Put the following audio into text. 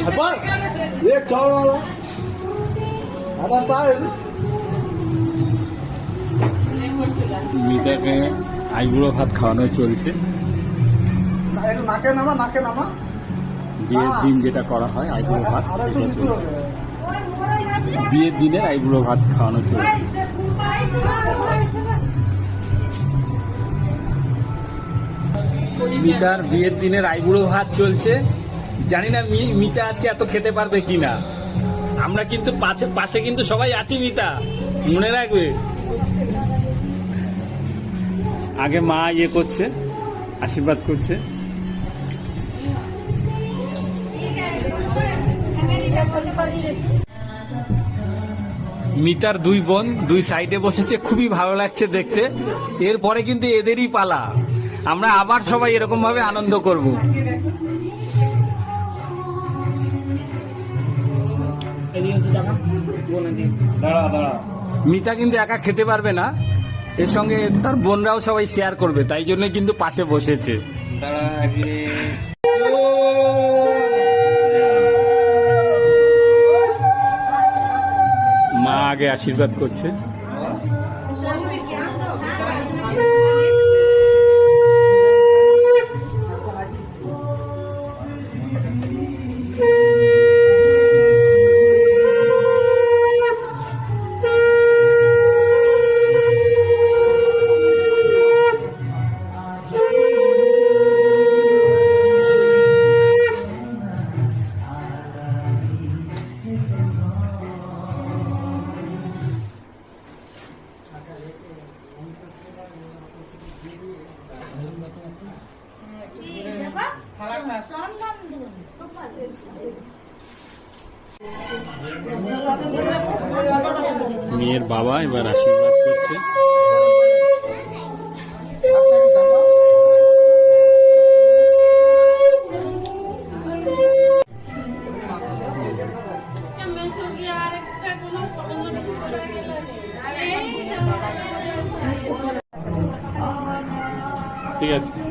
अपन एक चावल वाला आधा स्टाइल মিতাকে আইবুড়ো ভাত খাওয়ানো চলছে একটু নাকে নামা নাকে নামা বিয়ের দিন যেটা করা হয় আইবুড়ো ভাত আর একটু সেটা নিচু চলছে হবে বিয়ের দিনের আইবুড়ো ভাত খাওয়ানো চলছে মিতার বিয়ের দিনের আইবুড়ো ভাত চলছে জানি না মিতা আজকে এত খেতে পারবে কি না আমরা কিন্তু পাশে পাশে কিন্তু সবাই আছি মিতা। মনে রাখবে। আগে মা ইয়ে করছে আশীর্বাদ করছে। মিতার দুই বোন দুই সাইডে বসেছে খুবই ভালো লাগছে দেখতে। এরপরে কিন্তু এদেরই পালা। আমরা আবার সবাই এরকম ভাবে আনন্দ করব। দাঁড়া দাঁড়া। মিতা কিন্তু একা খেতে পারবে না। এর সঙ্গে তার বোনরাও সবাই শেয়ার করবে তাই জন্য কিন্তু পাশে বসেছে। দাঁড়া মা আগে আশীর্বাদ করছে। মেয়ের বাবা এবার আশীর্বাদ করছে। ঠিক আছে।